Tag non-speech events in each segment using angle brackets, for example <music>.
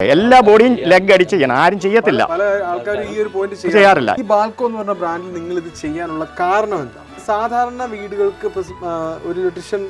എല്ലാ ബോഡിയും ലെഗ് അടിച്ച് ചെയ്യണം. ആരും ചെയ്യത്തില്ല. പല ആൾക്കാരും ഈ ഒരു പോയിന്റ് ചെയ്യാറില്ല. ഈ ബാൽക്കോ എന്ന് പറഞ്ഞ ബ്രാൻഡിൽ നിങ്ങൾ ഇത് ചെയ്യാനുള്ള കാരണം എന്താ? സാധാരണ വീടുകൾക്ക് ഇപ്പൊ ഒരു ഇലക്ട്രീഷ്യൻ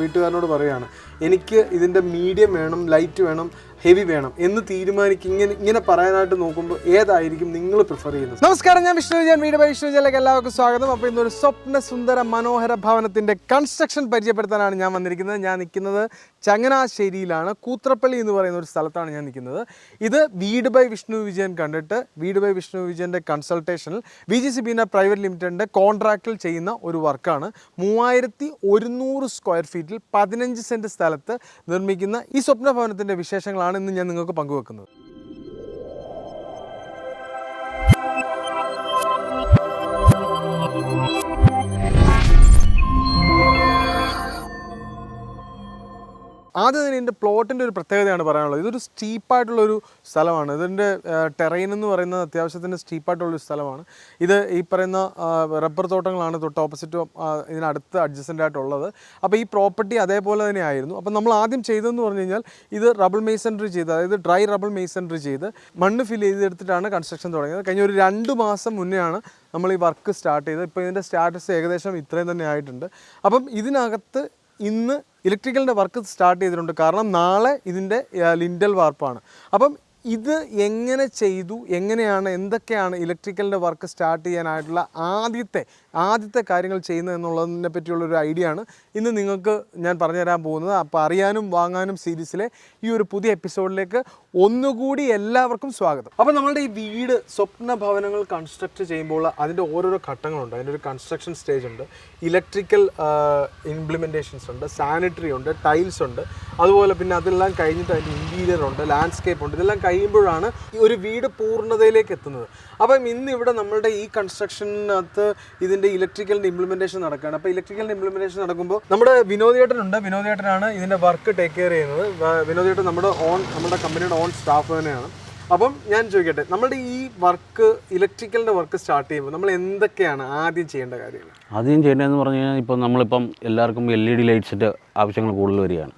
വീട്ടുകാരനോട് പറയാണ് എനിക്ക് ഇതിന്റെ മീഡിയം വേണം ലൈറ്റ് വേണം ഹെവി വേണം എന്ന് തീരുമാനിക്കും ഇങ്ങനെ ഇങ്ങനെ പറയാനായിട്ട് നോക്കുമ്പോൾ ഏതായിരിക്കും നിങ്ങൾ പ്രിഫർ ചെയ്യുന്നത്? നമസ്കാരം ഞാൻ വിഷ്ണു ഞാൻ വീട് ബൈ വിഷ്ണു എല്ലാവർക്കും സ്വാഗതം. അപ്പോൾ ഇന്നൊരു സ്വപ്ന സുന്ദര മനോഹര ഭവനത്തിന്റെ കൺസ്ട്രക്ഷൻ പരിചയപ്പെടുത്താനാണ് ഞാൻ വന്നിരിക്കുന്നത്. ഞാൻ നിൽക്കുന്നത് ചങ്ങനാശ്ശേരിയിലാണ്. കൂത്രപ്പള്ളി എന്ന് പറയുന്ന ഒരു സ്ഥലത്താണ് ഞാൻ നിൽക്കുന്നത്. ഇത് വീട് ബൈ വിഷ്ണു വിജയൻ കണ്ടിട്ട് വീട് ബൈ വിഷ്ണു വിജയന്റെ കൺസൾട്ടേഷനിൽ V G C Beena private ലിമിറ്റഡിന്റെ കോൺട്രാക്റ്റിൽ ചെയ്യുന്ന ഒരു വർക്കാണ്. മൂവായിരത്തി ഒരുന്നൂറ് സ്ക്വയർ ഫീറ്റിൽ പതിനഞ്ച് സെന്റ് സ്ഥലത്ത് നിർമ്മിക്കുന്ന ഈ സ്വപ്ന ഭവനത്തിന്റെ വിശേഷങ്ങളാണ് ഇന്ന് ഞാൻ നിങ്ങൾക്ക് പങ്കുവെക്കുന്നത്. ആദ്യം തന്നെ ഇതിന്റെ പ്ലോട്ടിന്റെ ഒരു പ്രത്യേകതയാണ് പറയാനുള്ളത്. ഇതൊരു സ്റ്റീപ്പായിട്ടുള്ളൊരു സ്ഥലമാണ്. ഇതിന്റെ ടെറൈൻ എന്ന് പറയുന്നത് അത്യാവശ്യത്തിന് സ്റ്റീപ്പായിട്ടുള്ളൊരു സ്ഥലമാണ്. ഇത് ഈ പറയുന്ന റബ്ബർ തോട്ടങ്ങളാണ് തൊട്ട് ഓപ്പോസിറ്റ് ഇതിനടുത്ത് അഡ്ജസ്റ്റന്റ് ആയിട്ടുള്ളത്. അപ്പോൾ ഈ പ്രോപ്പർട്ടി അതേപോലെ തന്നെ ആയിരുന്നു. അപ്പോൾ നമ്മൾ ആദ്യം ചെയ്തതെന്ന് പറഞ്ഞു കഴിഞ്ഞാൽ ഇത് റബിൾ മേസൺറി ചെയ്ത് അതായത് ഡ്രൈ റബിൾ മേസൺറി ചെയ്ത് മണ്ണ് ഫിൽ ചെയ്തെടുത്തിട്ടാണ് കൺസ്ട്രക്ഷൻ തുടങ്ങിയത്. കഴിഞ്ഞ ഒരു രണ്ട് മാസം മുന്നെയാണ് നമ്മൾ ഈ വർക്ക് സ്റ്റാർട്ട് ചെയ്തത്. ഇപ്പോൾ ഇതിന്റെ സ്റ്റാറ്റസ് ഏകദേശം ഇത്രയും തന്നെ ആയിട്ടുണ്ട്. അപ്പം ഇതിനകത്ത് ഇന്ന് ഇലക്ട്രിക്കലിന്റെ വർക്ക് സ്റ്റാർട്ട് ചെയ്തിട്ടുണ്ട്. കാരണം നാളെ ഇതിന്റെ ലിൻഡൽ വാർപ്പാണ്. അപ്പം ഇത് എങ്ങനെ ചെയ്തു? എങ്ങനെയാണ്? എന്തൊക്കെയാണ് ഇലക്ട്രിക്കലിന്റെ വർക്ക് സ്റ്റാർട്ട് ചെയ്യാനായിട്ടുള്ള ആദ്യത്തെ ആദ്യത്തെ കാര്യങ്ങൾ ചെയ്യുന്നത് എന്നുള്ളതിനെ പറ്റിയുള്ള ഒരു ഐഡിയ ആണ്. ഇന്ന് നിങ്ങൾക്ക് ഞാൻ പറഞ്ഞുതരാൻ പോകുന്നത്. അപ്പോൾ അറിയാനും വാങ്ങാനും സീരീസിലെ ഈ ഒരു പുതിയ എപ്പിസോഡിലേക്ക് ഒന്നുകൂടി എല്ലാവർക്കും സ്വാഗതം. അപ്പോൾ നമ്മളുടെ ഈ വീട് സ്വപ്ന ഭവനങ്ങൾ കൺസ്ട്രക്ട് ചെയ്യുമ്പോൾ അതിന്റെ ഓരോരോ ഘട്ടങ്ങളുണ്ട്. അതിന്റെ ഒരു കൺസ്ട്രക്ഷൻ സ്റ്റേജ് ഉണ്ട്. ഇലക്ട്രിക്കൽ ഇംപ്ലിമെന്റേഷൻസ് ഉണ്ട്. സാനിറ്ററി ഉണ്ട്. ടൈൽസ് ഉണ്ട്. അതുപോലെ പിന്നെ അതെല്ലാം കഴിഞ്ഞിട്ട് അതിന്റെ ഇന്റീരിയർ ഉണ്ട്. ലാൻഡ്സ്കേപ്പ് ഉണ്ട്. ഇതെല്ലാം കഴിയുമ്പോഴാണ് ഒരു വീട് പൂർണതയിലേക്ക് എത്തുന്നത്. അപ്പം ഇന്ന് ഇവിടെ നമ്മുടെ ഈ കൺസ്ട്രക്ഷനകത്ത് ഇതിന്റെ ഇലക്ട്രിക്കലിന്റെ ഇംപ്ലിമെന്റേഷൻ നടക്കുകയാണ്. അപ്പോൾ ഇലക്ട്രിക്കലിന്റെ ഇംപ്ലിമെന്റേഷൻ നടക്കുമ്പോൾ നമ്മുടെ വിനോദേട്ടനുണ്ട്. വിനോദേട്ടനാണ് ഇതിന്റെ വർക്ക് ടേക്ക് കെയർ ചെയ്യുന്നത്. വിനോദേട്ടൻ നമ്മുടെ ഓൺ നമ്മുടെ കമ്പനിയുടെ ഓൺ സ്റ്റാഫ് തന്നെയാണ്. അപ്പം ഞാൻ ചോദിക്കട്ടെ നമ്മുടെ ഈ വർക്ക് ഇലക്ട്രിക്കലിന്റെ വർക്ക് സ്റ്റാർട്ട് ചെയ്യുമ്പോൾ നമ്മൾ എന്തൊക്കെയാണ് ആദ്യം ചെയ്യേണ്ട കാര്യങ്ങൾ? ആദ്യം ചെയ്യേണ്ടതെന്ന് പറഞ്ഞു കഴിഞ്ഞാൽ ഇപ്പം നമ്മളിപ്പം എല്ലാവർക്കും എൽ ഇ ഡി ലൈറ്റ്സിന്റെ ആവശ്യങ്ങൾ കൂടുതൽ വരികയാണ്.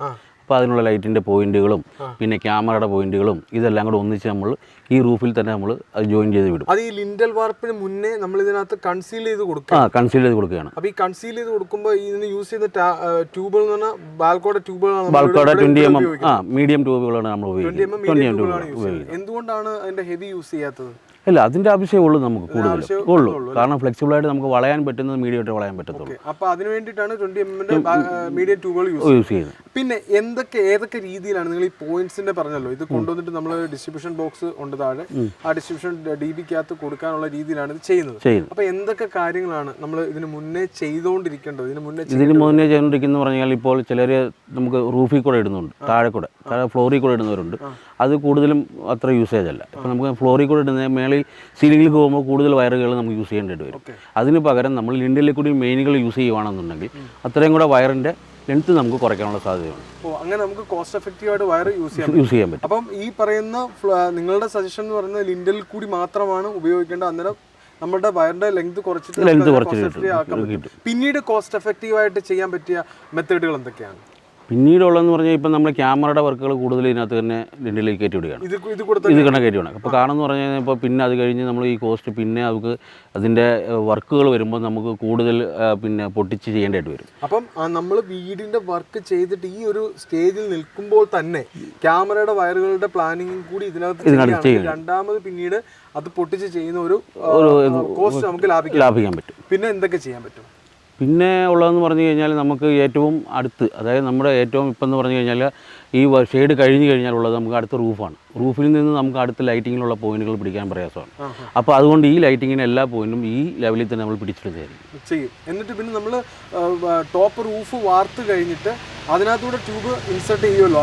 അപ്പോൾ അതിനുള്ള ലൈറ്റിന്റെ പോയിന്റുകളും പിന്നെ ക്യാമറയുടെ പോയിന്റുകളും ഇതെല്ലാം കൂടെ ഒന്നിച്ച് നമ്മൾ ഈ റൂഫിൽ തന്നെ നമ്മൾ അത് ജോയിൻ ചെയ്ത് വിടും. അത് ഈ ലിൻഡൽ വാർപ്പിന് മുന്നേ നമ്മൾ ഇതിനകത്ത് കൺസീൽ ചെയ്ത് കൊടുക്കും ആ കൺസീൽ ചെയ്ത് കൊടുക്കുകയാണ്. അപ്പോൾ ഈ കൺസീൽ ചെയ്ത് കൊടുക്കുമ്പോൾ ഇതിന് യൂസ് ചെയ്യുന്ന ട്യൂബുകൾ എന്ന് പറഞ്ഞാൽ ബാൽക്കോടെ ട്യൂബുകളാണ് ബാൽക്കോടെ ട്വന്റി എം എം ആ മീഡിയം ട്യൂബുകളാണ് നമ്മൾ ഉപയോഗിക്കുന്നത്. ട്വന്റി എം ട്യൂബുകളാണ് എന്തുകൊണ്ടാണ് അതിന്റെ ഹെവി യൂസ് ചെയ്യാത്തത്? അല്ല അതിന്റെ ആവശ്യമേ ഉള്ളൂ നമുക്ക് കൂടുതലും. ഉള്ളൂ. കാരണം ഫ്ലെക്സിബിൾ ആയിട്ട് നമുക്ക് വളയാൻ പറ്റുന്നത് മീഡിയം വളയാൻ പറ്റത്തുള്ളൂ. അപ്പൊ അതിന് വേണ്ടിയിട്ടാണ് ട്വന്റി എം എം മീഡിയം ട്യൂബുകൾ യൂസ് യൂസ് ചെയ്യുന്നത്. പിന്നെ എന്തൊക്കെ ഏതൊക്കെ രീതിയിലാണ് നിങ്ങൾ ഈ പോയിന്റ്സിന്റെ പറഞ്ഞല്ലോ? ഇത് കൊണ്ടുവന്നിട്ട് നമ്മൾ ഡിസ്ട്രിബ്യൂഷൻ ബോക്സ് ഉണ്ട് താഴെ. ആ ഡിസ്ട്രിബ്യൂഷൻ ഡി ബിക്കകത്ത് കൊടുക്കാനുള്ള രീതിയിലാണ് ഇത് ചെയ്യുന്നത്. അപ്പൊ എന്തൊക്കെ കാര്യങ്ങളാണ് നമ്മൾ ഇതിന് മുന്നേ ചെയ്തുകൊണ്ടിരിക്കേണ്ടത് ഇതിന് മുന്നേ ഇതിന് മുന്നേ ചെയ്തുകൊണ്ടിരിക്കുന്ന പറഞ്ഞാൽ ഇപ്പോൾ ചിലർ നമുക്ക് റൂഫിൽ കൂടെ ഇടുന്നുണ്ട് താഴെ കൂടെ. താഴെ ഫ്ലോറിൽ കൂടെ ഇടുന്നവരുണ്ട്. അത് കൂടുതലും അത്ര യൂസേജ് അല്ല. ഇപ്പം നമുക്ക് ഫ്ലോറിൽ കൂടെ ഇടുന്ന മേളിൽ സീലിംഗിൽ പോകുമ്പോൾ കൂടുതൽ വയറുകൾ നമുക്ക് യൂസ് ചെയ്യേണ്ടി വരും. അതിന് പകരം നമ്മൾ ലിൻഡിൽ കൂടി മെയിനുകൾ യൂസ് ചെയ്യുവാണെന്നുണ്ടെങ്കിൽ അത്രയും കൂടെ വയറിന്റെ ലെങ്ത്ത് നമുക്ക് കുറയ്ക്കാനുള്ള സാധ്യതയുണ്ട്. ഓ അങ്ങനെ നമുക്ക് കോസ്റ്റ് എഫക്റ്റീവ് ആയിട്ട് വയർ യൂസ് ചെയ്യാം യൂസ് ചെയ്യാൻ പറ്റും. അപ്പം ഈ പറയുന്ന നിങ്ങളുടെ സജഷൻ എന്ന് പറയുന്നത് ലിൻഡൽ കൂടി മാത്രമാണ് ഉപയോഗിക്കേണ്ടത്. അന്നേരം നമ്മുടെ വയറിന്റെ ലെങ്ത് കുറച്ചിട്ട് ലെങ്ത് കുറച്ചിട്ട്. പിന്നീട് കോസ്റ്റ് എഫക്റ്റീവ് ആയിട്ട് ചെയ്യാൻ പറ്റിയ മെത്തേഡുകൾ എന്തൊക്കെയാണ്? പിന്നീടുള്ളതെന്ന് പറഞ്ഞാൽ ഇപ്പം നമ്മൾ ക്യാമറയുടെ വർക്കുകൾ കൂടുതൽ ഇതിനകത്ത് തന്നെ ലിൻഡിലേക്ക് കയറ്റി വിടുകയാണ്. ഇത് കണക്ക് കയറ്റി വിടണം അപ്പോൾ കാരണം പറഞ്ഞു കഴിഞ്ഞാൽ ഇപ്പോൾ പിന്നെ അത് കഴിഞ്ഞ് നമ്മൾ ഈ കോസ്റ്റ് പിന്നെ നമുക്ക് അതിന്റെ വർക്കുകൾ വരുമ്പോൾ നമുക്ക് കൂടുതൽ പിന്നെ പൊട്ടിച്ച് ചെയ്യേണ്ടതായിട്ട് വരും. അപ്പം നമ്മൾ വീടിന്റെ വർക്ക് ചെയ്തിട്ട് ഈ ഒരു സ്റ്റേജിൽ നിൽക്കുമ്പോൾ തന്നെ ക്യാമറയുടെ വയറുകളുടെ പ്ലാനിങ്ങും കൂടി ഇതിനകത്ത്. രണ്ടാമത് പിന്നീട് അത് പൊട്ടിച്ച് ചെയ്യുന്ന ഒരു കോസ്റ്റ് നമുക്ക് ലാഭിക്കാൻ പറ്റും. പിന്നെ എന്തൊക്കെ ചെയ്യാൻ പറ്റും? പിന്നെ ഉള്ളതെന്ന് പറഞ്ഞു കഴിഞ്ഞാൽ നമുക്ക് ഏറ്റവും അടുത്ത് അതായത് നമ്മുടെ ഏറ്റവും ഇപ്പം എന്ന് പറഞ്ഞു കഴിഞ്ഞാൽ ഈ ഷെയ്ഡ് കഴിഞ്ഞ് കഴിഞ്ഞാൽ ഉള്ളത് നമുക്ക് അടുത്ത റൂഫാണ് റൂഫിൽ നിന്ന് നമുക്ക് അടുത്ത ലൈറ്റിങ്ങിലുള്ള പോയിന്റുകൾ പിടിക്കാൻ പ്രയാസമാണ്. അപ്പോൾ അതുകൊണ്ട് ഈ ലൈറ്റിങ്ങിന് എല്ലാ പോയിന്റും ഈ ലെവലിൽ തന്നെ നമ്മൾ പിടിച്ചെടുത്തായിരിക്കും ചെയ്യും. എന്നിട്ട് പിന്നെ നമ്മൾ ടോപ്പ് റൂഫ് വാർത്ത് കഴിഞ്ഞിട്ട് അതിനകത്തൂടെ ട്യൂബ് ഇൻസർട്ട് ചെയ്യുമല്ലോ.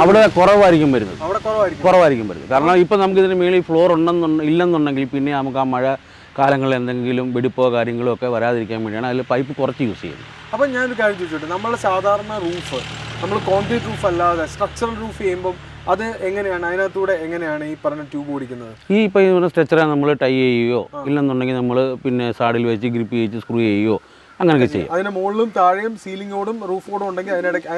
അവിടെ- കുറവായിരിക്കും വരുന്നത്. അവിടെ കുറവായിരിക്കും. വരുന്നത്. കാരണം ഇപ്പം നമുക്ക് ഇതിന് മേളിൽ ഫ്ലോർ ഉണ്ടെന്നുണ്ട് ഇല്ലെന്നുണ്ടെങ്കിൽ പിന്നെ നമുക്ക് ആ മഴ കാലങ്ങളിൽ എന്തെങ്കിലും വെടിപ്പോ കാര്യങ്ങളോ ഒക്കെ വരാതിരിക്കാൻ വേണ്ടിയാണ് അതിൽ പൈപ്പ് കുറച്ച് യൂസ് ചെയ്യുന്നത്. അപ്പം ഞാനൊരു കാര്യം ചോദിച്ചോട്ടെ. നമ്മൾ സാധാരണ റൂഫ് നമ്മൾ കോൺക്രീറ്റ് റൂഫ് അല്ലാതെ സ്ട്രക്ചറൽ റൂഫ് ചെയ്യുമ്പോൾ അത് എങ്ങനെയാണ്? അതിനകത്തൂടെ എങ്ങനെയാണ് ഈ പറഞ്ഞ ട്യൂബ് ഓടിക്കുന്നത്? ഈ ഇപ്പോൾ ഈ സ്ട്രെച്ചറാ നമ്മൾ ടൈ ചെയ്യുകയോ ഇല്ലെന്നുണ്ടെങ്കിൽ നമ്മൾ പിന്നെ സാഡിൽ വെച്ച് ഗ്രിപ്പ് ചെയ്ത് സ്ക്രൂ ചെയ്യുകയോ അങ്ങനെയൊക്കെ ചെയ്യാം. അതിന് മുകളിലും താഴെയും സീലിംഗോടും റൂഫോടും ഉണ്ടെങ്കിൽ അതിനിടയ്ക്ക്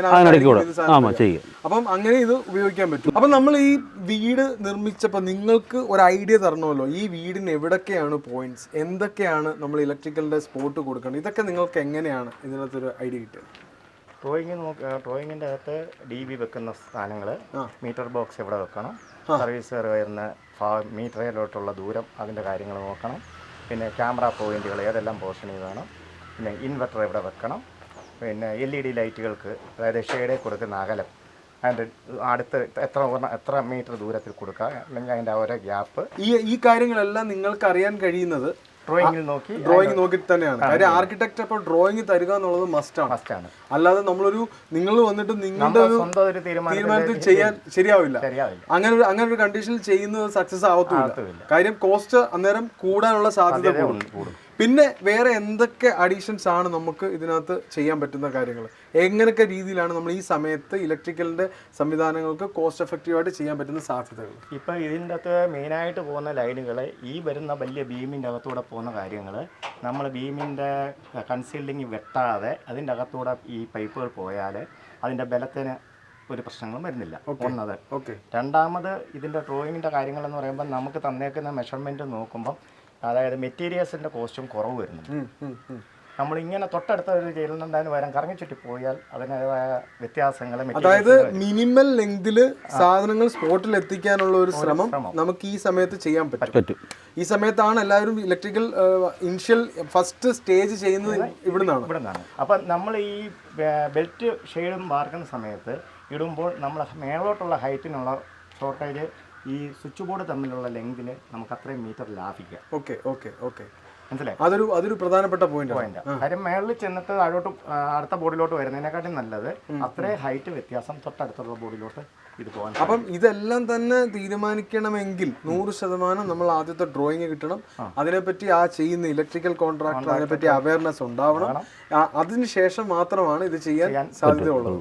ആമാ ചെയ്യും. അപ്പം അങ്ങനെ ഇത് ഉപയോഗിക്കാൻ പറ്റും. അപ്പം നമ്മൾ ഈ വീട് നിർമ്മിച്ചപ്പോൾ നിങ്ങൾക്ക് ഒരു ഐഡിയ തരണമല്ലോ. ഈ വീടിന് എവിടൊക്കെയാണ് പോയിന്റ്സ് എന്തൊക്കെയാണ് നമ്മൾ ഇലക്ട്രിക്കലിന്റെ സ്പോട്ട് കൊടുക്കേണ്ടത്? ഇതൊക്കെ നിങ്ങൾക്ക് എങ്ങനെയാണ് ഇതിനകത്തൊരു ഐഡിയ കിട്ടിയത് ഡ്രോയിങ് നോക്ക ഡ്രോയിങ്ങിന്റെ അകത്ത് ഡി ബി വെക്കുന്ന സ്ഥാനങ്ങൾ മീറ്റർ ബോക്സ് എവിടെ വെക്കണം. സർവീസ് വരുന്ന മീറ്ററിലോട്ടുള്ള ദൂരം അതിന്റെ കാര്യങ്ങൾ നോക്കണം. പിന്നെ ക്യാമറ പോയിന്റുകൾ ഏതെല്ലാം പൊസിഷനിൽ വേണം. പിന്നെ ഇൻവെർട്ടർ എവിടെ വെക്കണം. പിന്നെ എൽ ഇ ഡി ലൈറ്റുകൾക്ക് അതായത് ഷെയ്ഡിൽ കൊടുക്കുന്ന അകലം. അതിന്റെ അടുത്ത് എത്ര എത്ര മീറ്റർ ദൂരത്തിൽ കൊടുക്കുക അല്ലെങ്കിൽ അതിന്റെ ഓരോ ഗ്യാപ്പ്. ഈ ഈ കാര്യങ്ങളെല്ലാം നിങ്ങൾക്ക് അറിയാൻ കഴിയുന്നത് ഡ്രോയിങ്ങിൽ നോക്കി ഡ്രോയിങ് നോക്കി തന്നെയാണ് കാര്യം ആർക്കിടെക്ട് അപ്പോൾ ഡ്രോയിങ് തരിക എന്നുള്ളത് മസ്റ്റാണ് ആണ്. അല്ലാതെ നമ്മളൊരു നിങ്ങൾ വന്നിട്ട് നിങ്ങളുടെ ഒരു തീരുമാനത്തിൽ ചെയ്യാൻ ശരിയാവില്ല. അങ്ങനെ ഒരു അങ്ങനെ ഒരു കണ്ടീഷനിൽ ചെയ്യുന്നത് സക്സസ് ആവത്തുമില്ല. കാര്യം കോസ്റ്റ് അന്നേരം കൂടാനുള്ള സാധ്യത കൂടും. പിന്നെ വേറെ എന്തൊക്കെ അഡീഷൻസ് ആണ് നമുക്ക് ഇതിനകത്ത് ചെയ്യാൻ പറ്റുന്ന കാര്യങ്ങൾ? എങ്ങനെയൊക്കെ രീതിയിലാണ് നമ്മൾ ഈ സമയത്ത് ഇലക്ട്രിക്കലിന്റെ സംവിധാനങ്ങൾക്ക് കോസ്റ്റ് എഫക്റ്റീവായിട്ട് ചെയ്യാൻ പറ്റുന്ന സാധ്യതകൾ? ഇപ്പം ഇതിന്റെ അകത്ത് മെയിനായിട്ട് പോകുന്ന ലൈനുകൾ ഈ വരുന്ന വലിയ ബീമിന്റെ അകത്തൂടെ പോകുന്ന കാര്യങ്ങൾ നമ്മൾ ബീമിന്റെ കൺസീൽഡിങ് വെട്ടാതെ അതിന്റെ അകത്തൂടെ ഈ പൈപ്പുകൾ പോയാൽ അതിന്റെ ബലത്തിന് ഒരു പ്രശ്നങ്ങളും വരുന്നില്ല. ഒന്നത്. ഓക്കെ. രണ്ടാമത് ഇതിന്റെ ഡ്രോയിങ്ങിന്റെ കാര്യങ്ങളെന്ന് പറയുമ്പോൾ നമുക്ക് തന്നേക്കുന്ന മെഷർമെന്റ് നോക്കുമ്പം അതായത് മെറ്റീരിയൽസിന്റെ കോസ്റ്റും കുറവ് വരുന്നു നമ്മൾ ഇങ്ങനെ തൊട്ടടുത്ത ഒരു ജയിലിനെന്തായാലും വരാൻ കറങ്ങി ചുറ്റി പോയാൽ അതിന്റെതായ വ്യത്യാസങ്ങൾ അതായത് മിനിമൽ ലെങ്തിൽ സാധനങ്ങൾ സ്പോട്ടിൽ എത്തിക്കാനുള്ള ഒരു ശ്രമം നമുക്ക് ഈ സമയത്ത് ചെയ്യാൻ പറ്റും. ഈ സമയത്താണ് എല്ലാവരും ഇലക്ട്രിക്കൽ ഇനിഷ്യൽ ഫസ്റ്റ് സ്റ്റേജ് ചെയ്യുന്നത് ഇവിടുന്നാണ്. ഇവിടെ നിന്നാണ് അപ്പം നമ്മൾ ഈ ബെൽറ്റ് ഷെയ്ഡും വാർക്കുന്ന സമയത്ത് ഇടുമ്പോൾ നമ്മൾ മേളോട്ടുള്ള ഹൈറ്റിനുള്ള ഷോർട്ടേജ് ഈ സ്വിച്ച് ബോർഡ് തമ്മിലുള്ള ലെങ്തിൽ നമുക്ക് അത്രയും മീറ്റർ ലാഭിക്കാം. ഓക്കെ ഓക്കെ ഓക്കെ മനസ്സിലായി? അതൊരു അതൊരു പ്രധാനപ്പെട്ട പോയിന്റ് പോയിന്റ് കാര്യം മേളിൽ ചെന്നിട്ട് താഴോട്ട് അടുത്ത ബോർഡിലോട്ട് വരുന്നതിനെക്കാട്ടും നല്ലത് അത്രയും ഹൈറ്റ് വ്യത്യാസം തൊട്ടടുത്തുള്ള ബോർഡിലോട്ട് ഇത് പോകാൻ അപ്പം ഇതെല്ലാം തന്നെ തീരുമാനിക്കണമെങ്കിൽ നൂറ് ശതമാനം നമ്മൾ ആദ്യത്തെ ഡ്രോയിങ് കിട്ടണം. അതിനെപ്പറ്റി ആ ചെയ്യുന്ന ഇലക്ട്രിക്കൽ കോൺട്രാക്ടർ അതിനെപ്പറ്റി അവയർനെസ് ഉണ്ടാവണം. അതിനുശേഷം മാത്രമാണ് ഇത് ചെയ്യാൻ സാധ്യതയുള്ളത്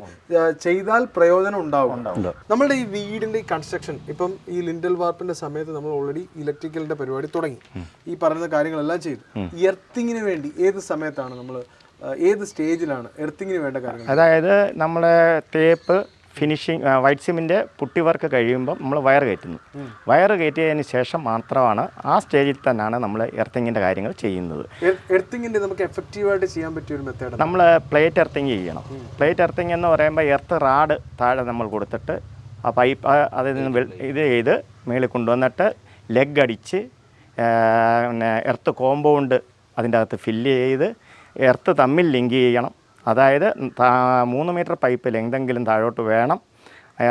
ചെയ്താൽ പ്രയോജനം ഉണ്ടാവും. നമ്മുടെ ഈ വീടിന്റെ ഈ കൺസ്ട്രക്ഷൻ ഇപ്പം ഈ ലിൻഡൽ വാർപ്പിന്റെ സമയത്ത് നമ്മൾ ഓൾറെഡി ഇലക്ട്രിക്കലിന്റെ പരിപാടി തുടങ്ങി. ഈ പറയുന്ന കാര്യങ്ങളെല്ലാം ചെയ്തു. എർത്തിങ്ങിന് വേണ്ടി ഏത് സമയത്താണ് നമ്മൾ ഏത് സ്റ്റേജിലാണ് എർത്തിങ്ങിന് വേണ്ട കാര്യങ്ങൾ? അതായത് നമ്മുടെ തേപ്പ് ഫിനിഷിങ് വൈറ്റ് സിമിന്റെ പുട്ടി വർക്ക് കഴിയുമ്പോൾ നമ്മൾ വയർ കയറ്റുന്നു. വയർ കയറ്റിയതിന് ശേഷം മാത്രമാണ് ആ സ്റ്റേജിൽ തന്നെയാണ് നമ്മൾ എർത്തിങ്ങിന്റെ കാര്യങ്ങൾ ചെയ്യുന്നത്. നമുക്ക് എഫക്റ്റീവായിട്ട് ചെയ്യാൻ പറ്റിയ ഒരു മെത്തേഡ് നമ്മൾ പ്ലേറ്റ് എർത്തിങ് ചെയ്യണം. പ്ലേറ്റ് എർത്തിങ് എന്ന് പറയുമ്പോൾ എർത്ത് റാഡ് താഴെ നമ്മൾ കൊടുത്തിട്ട് ആ പൈപ്പ് അതിൽ നിന്ന് ഇത് ചെയ്ത് മേളിൽ കൊണ്ടുവന്നിട്ട് ലെഗ് അടിച്ച് പിന്നെ എർത്ത് കോമ്പൗണ്ട് അതിന്റെ അകത്ത് ഫില്ല് ചെയ്ത് എർത്ത് തമ്മിൽ ലിങ്ക് ചെയ്യണം. അതായത് മൂന്ന് മീറ്റർ പൈപ്പ് ലെങ്തെങ്കിലും താഴോട്ട് വേണം ആ,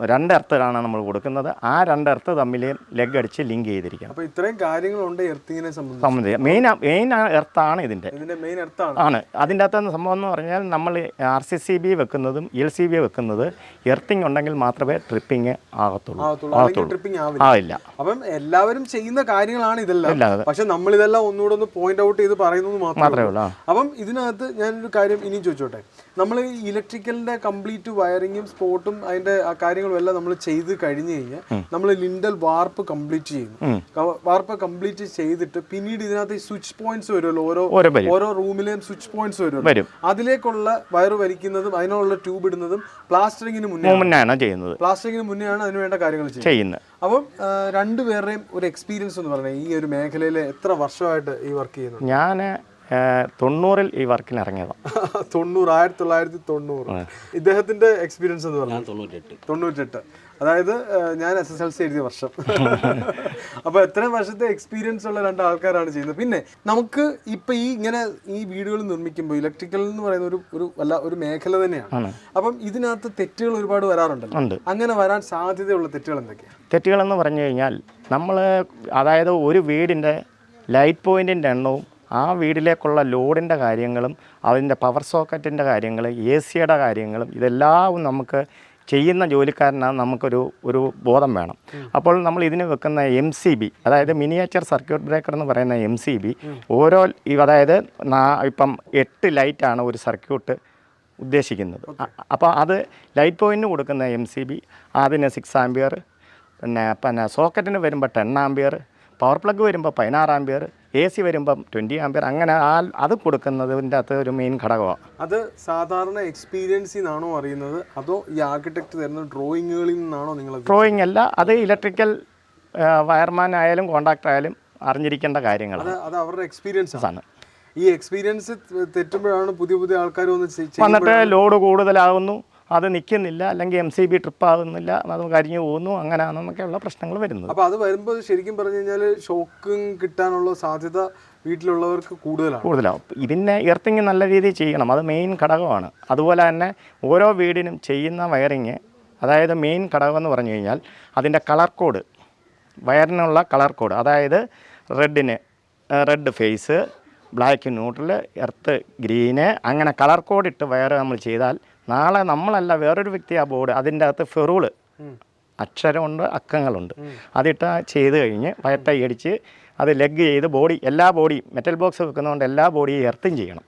രണ്ട് എർത്തിലാണ് നമ്മൾ കൊടുക്കുന്നത്. ആ രണ്ട് എർത്ത് തമ്മിൽ ലെഗ് അടിച്ച് ലിങ്ക് ചെയ്തിരിക്കണം. അപ്പോൾ ഇത്രയും കാര്യങ്ങളുണ്ട് എർത്തിങ്ങിനെ സംബന്ധിച്ച്. മെയിൻ മെയിൻ എർത്താണ് ഇതിന്റെ മെയിൻ എർത്താണ്. ആണ്. അതിന്റെ അകത്ത് സംഭവം എന്ന് പറഞ്ഞാൽ നമ്മൾ ആർ സി സി ബി വെക്കുന്നതും എൽ സി ബി വെക്കുന്നത് എർത്തിങ് ഉണ്ടെങ്കിൽ മാത്രമേ ട്രിപ്പിങ് ആകത്തുള്ളൂ. ആകത്തുള്ളൂ. ട്രിപ്പിംഗ് ആവില്ല. അപ്പം എല്ലാവരും ചെയ്യുന്ന കാര്യങ്ങളാണ് ഇതെല്ലാം. പക്ഷെ നമ്മൾ ഇതെല്ലാം ഒന്നുകൂടെ ഒന്ന് പോയിന്റ് ഔട്ട് ചെയ്ത് പറയുന്നത് മാത്രമേ ഉള്ളൂ. അപ്പം ഇതിനകത്ത് ഞാനൊരു കാര്യം ഇനിയും ചോദിച്ചോട്ടെ? നമ്മൾ ഇലക്ട്രിക്കലിന്റെ കംപ്ലീറ്റ് വയറിങ്ങും സ്പോട്ടും അതിന്റെ ആ കാര്യങ്ങളും എല്ലാം നമ്മൾ ചെയ്ത് കഴിഞ്ഞു കഴിഞ്ഞാൽ നമ്മൾ ലിൻഡൽ വാർപ്പ് കംപ്ലീറ്റ് ചെയ്യുന്നു. വാർപ്പ് കംപ്ലീറ്റ് ചെയ്തിട്ട് പിന്നീട് ഇതിനകത്ത് ഈ സ്വിച്ച് പോയിന്റ്സ് വരുമല്ലോ ഓരോ ഓരോ റൂമിലെയും സ്വിച്ച് പോയിന്റ്സ് വരുമല്ലോ. വരും. അതിലേക്കുള്ള വയർ വലിക്കുന്നതും അതിനുള്ള ട്യൂബ് ഇടുന്നതും പ്ലാസ്റ്ററിങ്ങിന് മുന്നേ ചെയ്യുന്നത്. പ്ലാസ്റ്ററിങ്ങിന് മുന്നെയാണ് അതിന് വേണ്ട കാര്യങ്ങൾ ചെയ്യുന്നത്. അപ്പം രണ്ടുപേരുടെയും ഒരു എക്സ്പീരിയൻസ് എന്ന് പറഞ്ഞാൽ ഈ ഒരു മേഖലയിൽ എത്ര വർഷമായിട്ട് ഈ വർക്ക് ചെയ്യുന്നത് ഞാൻ തൊണ്ണൂറിൽ ഈ വർക്കിന് ഇറങ്ങിയതാണ് <laughs> തൊണ്ണൂറ് ആയിരത്തി തൊള്ളായിരത്തി തൊണ്ണൂറ് ഇദ്ദേഹത്തിന്റെ എക്സ്പീരിയൻസ് എന്ന് പറഞ്ഞാൽ തൊണ്ണൂറ്റെട്ട് തൊണ്ണൂറ്റെട്ട് അതായത് ഞാൻ എസ് എസ് എൽ സി എഴുതിയ വർഷം. <laughs> അപ്പൊ എത്ര വർഷത്തെ എക്സ്പീരിയൻസ് ഉള്ള രണ്ട് ആൾക്കാരാണ് ചെയ്യുന്നത്. പിന്നെ നമുക്ക് ഇപ്പൊ ഈ ഇങ്ങനെ ഈ വീടുകൾ നിർമ്മിക്കുമ്പോൾ ഇലക്ട്രിക്കൽ എന്ന് പറയുന്ന ഒരു ഒരു വല്ല ഒരു മേഖല തന്നെയാണ്. അപ്പം ഇതിനകത്ത് തെറ്റുകൾ ഒരുപാട് വരാറുണ്ടല്ലോ അങ്ങനെ വരാൻ സാധ്യതയുള്ള തെറ്റുകൾ എന്തൊക്കെയാണ് തെറ്റുകളെന്ന് പറഞ്ഞു കഴിഞ്ഞാൽ നമ്മൾ അതായത് ഒരു വീടിന്റെ ലൈറ്റ് പോയിന്റിന്റെ എണ്ണവും ആ വീടിലേക്കുള്ള ലോഡിന്റെ കാര്യങ്ങളും അതിന്റെ പവർ സോക്കറ്റിന്റെ കാര്യങ്ങൾ എ സിയുടെ കാര്യങ്ങളും ഇതെല്ലാം നമുക്ക് ചെയ്യുന്ന ജോലിക്കാരനാണ് നമുക്കൊരു ഒരു ബോധം വേണം. അപ്പോൾ നമ്മൾ ഇതിന് വെക്കുന്ന എം സി ബി അതായത് മിനിയേച്ചർ സർക്യൂട്ട് ബ്രേക്കർ എന്ന് പറയുന്ന എം സി ബി ഓരോ അതായത് ഇപ്പം എട്ട് ലൈറ്റാണ് ഒരു സർക്യൂട്ട് ഉദ്ദേശിക്കുന്നത്. അപ്പോൾ അത് ലൈറ്റ് പോയിന്റിന് കൊടുക്കുന്ന എം സി ബി അതിന് സിക്സ് ആംബിയർ പിന്നെ പിന്നെ സോക്കറ്റിന് വരുമ്പോൾ ടെൻ ആംബിയർ പവർ പ്ലഗ് വരുമ്പോൾ പതിനാറ് ആംബിയർ എ സി വരുമ്പം ട്വന്റി ആംപിയർ അങ്ങനെ ആ അത് കൊടുക്കുന്നതിന്റെ അകത്ത് ഒരു മെയിൻ ഘടകമാണ്. അത് സാധാരണ എക്സ്പീരിയൻസിൽ നിന്നാണോ അറിയുന്നത്? അതോ ഈ ആർക്കിടെക്ട് തരുന്ന ഡ്രോയിങ്ങുകളിൽ നിന്നാണോ നിങ്ങൾ ഡ്രോയിങ് അല്ല അത് ഇലക്ട്രിക്കൽ വയർമാൻ ആയാലും കോൺട്രാക്ടർ ആയാലും അറിഞ്ഞിരിക്കേണ്ട കാര്യങ്ങളാണ്. അത് അവരുടെ എക്സ്പീരിയൻസ് ആണ്. ഈ എക്സ്പീരിയൻസ് തെറ്റുമ്പോഴാണ് പുതിയ പുതിയ ആൾക്കാർ വന്ന് വന്നിട്ട് ലോഡ് കൂടുതലാകുന്നു അത് നിൽക്കുന്നില്ല അല്ലെങ്കിൽ എം സി ബി ട്രിപ്പ് ആകുന്നില്ല അത് കരിഞ്ഞു പോകുന്നു അങ്ങനെയാണെന്നൊക്കെയുള്ള പ്രശ്നങ്ങൾ വരുന്നത്. അപ്പോൾ അത് വരുമ്പോൾ ശരിക്കും പറഞ്ഞു കഴിഞ്ഞാൽ ഷോക്കും കിട്ടാനുള്ള സാധ്യത വീട്ടിലുള്ളവർക്ക് കൂടുതലാണ്. കൂടുതലാണ് ഇതിനെ എർത്തിങ് നല്ല രീതിയിൽ ചെയ്യണം. അത് മെയിൻ ഘടകമാണ്. അതുപോലെ തന്നെ ഓരോ വീടിനും ചെയ്യുന്ന വയറിങ് അതായത് മെയിൻ ഘടകം എന്ന് പറഞ്ഞു കഴിഞ്ഞാൽ അതിന്റെ കളർ കോഡ് വയറിനുള്ള കളർ കോഡ് അതായത് റെഡിന് red phase black neutral earth green അങ്ങനെ കളർ കോഡ് ഇട്ട് വയർ നമ്മൾ ചെയ്താൽ നാളെ നമ്മളല്ല വേറൊരു വ്യക്തി ആ ബോർഡ് അതിന്റെ അകത്ത് ഫെറൂൾ. അക്ഷരമുണ്ട് അക്കങ്ങളുണ്ട്. അതിട്ട് ചെയ്ത് കഴിഞ്ഞ് വയറ്റൈ അടിച്ച് അത് ലെഗ് ചെയ്ത് ബോഡി എല്ലാ ബോഡിയും മെറ്റൽ ബോക്സ് വെക്കുന്നതുകൊണ്ട് എല്ലാ ബോഡിയും എർത്തും ചെയ്യണം.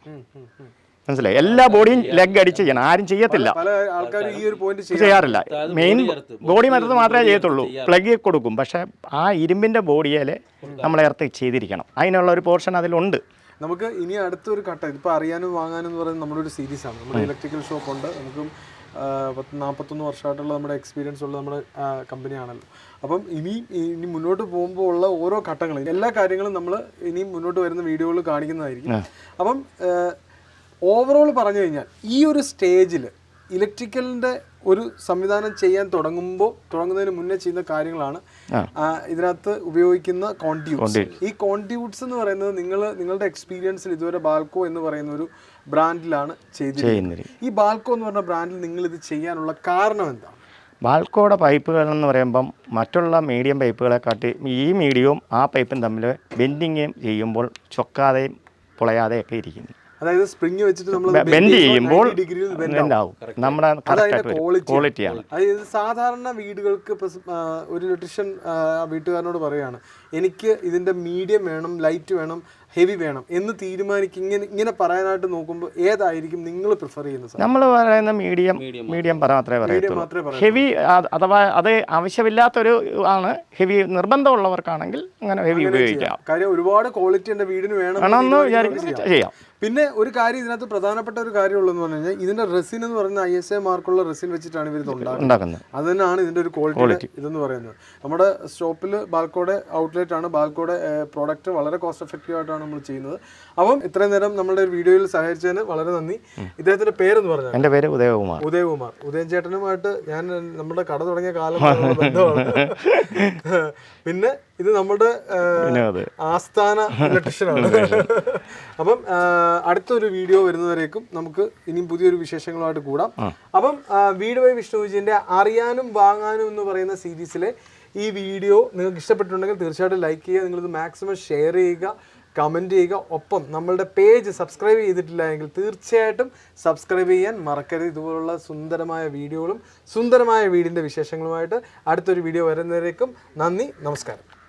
മനസ്സിലായി? എല്ലാ ബോഡിയും ലെഗ് അടിച്ച് ചെയ്യണം. ആരും ചെയ്യത്തില്ല. പല ആൾക്കാരും ഈ ഒരു പോയിന്റ് ചെയ്യാറില്ല. മെയിൻ ബോഡി മരത്ത് മാത്രമേ ചെയ്യത്തുള്ളൂ. പ്ലഗ് കൊടുക്കും. പക്ഷേ ആ ഇരുമ്പിന്റെ ബോഡിയിൽ നമ്മൾ എർത്ത് ചെയ്തിരിക്കണം. അതിനുള്ള ഒരു പോർഷൻ അതിലുണ്ട്. നമുക്ക് ഇനി അടുത്തൊരു ഘട്ടം ഇതിപ്പോൾ അറിയാനും വാങ്ങാനും എന്ന് പറയുന്നത് നമ്മുടെ ഒരു സീരീസ് ആണ്. നമ്മുടെ ഇലക്ട്രിക്കൽ ഷോപ്പ് ഉണ്ട്. നമുക്കും പത്ത് നാൽപ്പത്തൊന്ന് വർഷമായിട്ടുള്ള നമ്മുടെ എക്സ്പീരിയൻസ് ഉള്ള നമ്മുടെ കമ്പനിയാണല്ലോ അപ്പം ഇനി ഇനി മുന്നോട്ട് പോകുമ്പോൾ ഉള്ള ഓരോ ഘട്ടങ്ങളും എല്ലാ കാര്യങ്ങളും നമ്മൾ ഇനി മുന്നോട്ട് വരുന്ന വീഡിയോകൾ കാണിക്കുന്നതായിരിക്കും. അപ്പം ഓവറോൾ പറഞ്ഞു കഴിഞ്ഞാൽ ഈ ഒരു സ്റ്റേജിൽ ഇലക്ട്രിക്കലിന്റെ ഒരു സംവിധാനം ചെയ്യാൻ തുടങ്ങുമ്പോൾ തുടങ്ങുന്നതിന് മുന്നേ ചെയ്യുന്ന കാര്യങ്ങളാണ്. ഇതിനകത്ത് ഉപയോഗിക്കുന്ന കോൺട്യൂട്ട്സ് ഈ കോൺട്യൂട്ട്സ് എന്ന് പറയുന്നത് നിങ്ങൾ നിങ്ങളുടെ എക്സ്പീരിയൻസിൽ ഇതുവരെ ബാൽക്കോ എന്ന് പറയുന്ന ഒരു ബ്രാൻഡിലാണ് ചെയ്തിരിക്കുന്നത്. ഈ ബാൽക്കോ എന്ന് പറഞ്ഞ ബ്രാൻഡിൽ നിങ്ങൾ ഇത് ചെയ്യാനുള്ള കാരണം എന്താണ്? ബാൽക്കോയുടെ പൈപ്പുകൾ എന്ന് പറയുമ്പം മറ്റുള്ള മീഡിയം പൈപ്പുകളെ കാട്ടി ഈ മീഡിയവും ആ പൈപ്പും തമ്മിൽ ബെൻഡിങ്ങും ചെയ്യുമ്പോൾ ചൊക്കാതെയും പൊളയാതെയൊക്കെ ഇരിക്കുന്നു. അതായത് സ്പ്രിംഗ് വെച്ചിട്ട് നമ്മൾ ബെൻഡ് ചെയ്യുമ്പോൾ ബെൻഡാവും നമ്മുടെ ക്വാളിറ്റിയാണ് അതായത് സാധാരണ വീടുകൾക്ക് ഒരു ഇലക്ട്രീഷ്യൻ വീട്ടുകാരനോട് പറയാണ് എനിക്ക് ഇതിന്റെ മീഡിയം വേണം ലൈറ്റ് വേണം ഹെവി വേണം എന്ന് തീരുമാനിക്കും ഇങ്ങനെ ഇങ്ങനെ പറയാനായിട്ട് നോക്കുമ്പോൾ ഏതായിരിക്കും നിങ്ങൾ പ്രിഫർ ചെയ്യുന്നത് സാധനം നമ്മൾ പറയുന്ന മീഡിയം മീഡിയം പറ മാത്രമേ പറയൂ ഹെവി അഥവാ അത് ആവശ്യമില്ലാത്തൊരു ആണ്. ഹെവി നിർബന്ധമുള്ളവർക്കാണെങ്കിൽ അങ്ങനെ ഹെവി ഉപയോഗിക്കാം. കാര്യം ഒരുപാട് ക്വാളിറ്റി എന്റെ വീടിന് വേണം വേണമെന്ന് തീരുമാനിക്കുന്നവർക്ക് ചെയ്യാം. പിന്നെ ഒരു കാര്യം ഇതിനകത്ത് പ്രധാനപ്പെട്ട ഒരു കാര്യം കാര്യമുള്ളതെന്ന് പറഞ്ഞു കഴിഞ്ഞാൽ ഇതിന്റെ റെസിൻ എന്ന് പറയുന്ന ഐ എസ് എ മാർക്കുള്ള റെസിൻ വെച്ചിട്ടാണ് ഇവർ ഇത് ഉണ്ടാക്കുന്നത്. ഉണ്ടാക്കുന്നത്. അത് തന്നെയാണ് ഇതിന്റെ ഒരു ക്വാളിറ്റി ഇതെന്ന് പറയുന്നത്. നമ്മുടെ സ്റ്റോപ്പിൽ ബാൽക്കോടെ ഔട്ട്ലെറ്റ് ആണ് ബാക്കോടെ പ്രോഡക്റ്റ് വളരെ കോസ്റ്റ് എഫക്റ്റീവ് ആയിട്ടാണ് നമ്മൾ ചെയ്യുന്നത്. അപ്പം ഇത്രയും നേരം നമ്മുടെ വീഡിയോയിൽ സഹായിച്ചതിന് വളരെ നന്ദി. ഇദ്ദേഹത്തിന്റെ പേരെന്ന് പറഞ്ഞാൽ? എന്റെ പേര് ഉദയകുമാർ. ഉദയകുമാർ. ഉദയൻ ചേട്ടനുമായിട്ട് ഞാൻ നമ്മുടെ കട തുടങ്ങിയ കാലം <laughs> ബന്ധമാണ്. പിന്നെ ഇത് നമ്മുടെ ആസ്ഥാന ഇലക്ട്രീഷ്യനാണ് അപ്പം അടുത്തൊരു വീഡിയോ വരുന്നവരേക്കും നമുക്ക് ഇനിയും പുതിയൊരു വിശേഷങ്ങളുമായിട്ട് കൂടാം. അപ്പം വീട് വൈ വിഷ്ണുജിന്റെ അറിയാനും വാങ്ങാനും എന്ന് പറയുന്ന സീരീസിലെ ഈ വീഡിയോ നിങ്ങൾക്ക് ഇഷ്ടപ്പെട്ടിട്ടുണ്ടെങ്കിൽ തീർച്ചയായിട്ടും ലൈക്ക് ചെയ്യുക നിങ്ങളിത് മാക്സിമം ഷെയർ ചെയ്യുക കമന്റ് ചെയ്യുക. ഒപ്പം നമ്മളുടെ പേജ് സബ്സ്ക്രൈബ് ചെയ്തിട്ടില്ല എങ്കിൽ തീർച്ചയായിട്ടും സബ്സ്ക്രൈബ് ചെയ്യാൻ മറക്കരുത്. ഇതുപോലുള്ള സുന്ദരമായ വീഡിയോകളും സുന്ദരമായ വീടിന്റെ വിശേഷങ്ങളുമായിട്ട് അടുത്തൊരു വീഡിയോ വരുന്നവരേക്കും നന്ദി നമസ്കാരം.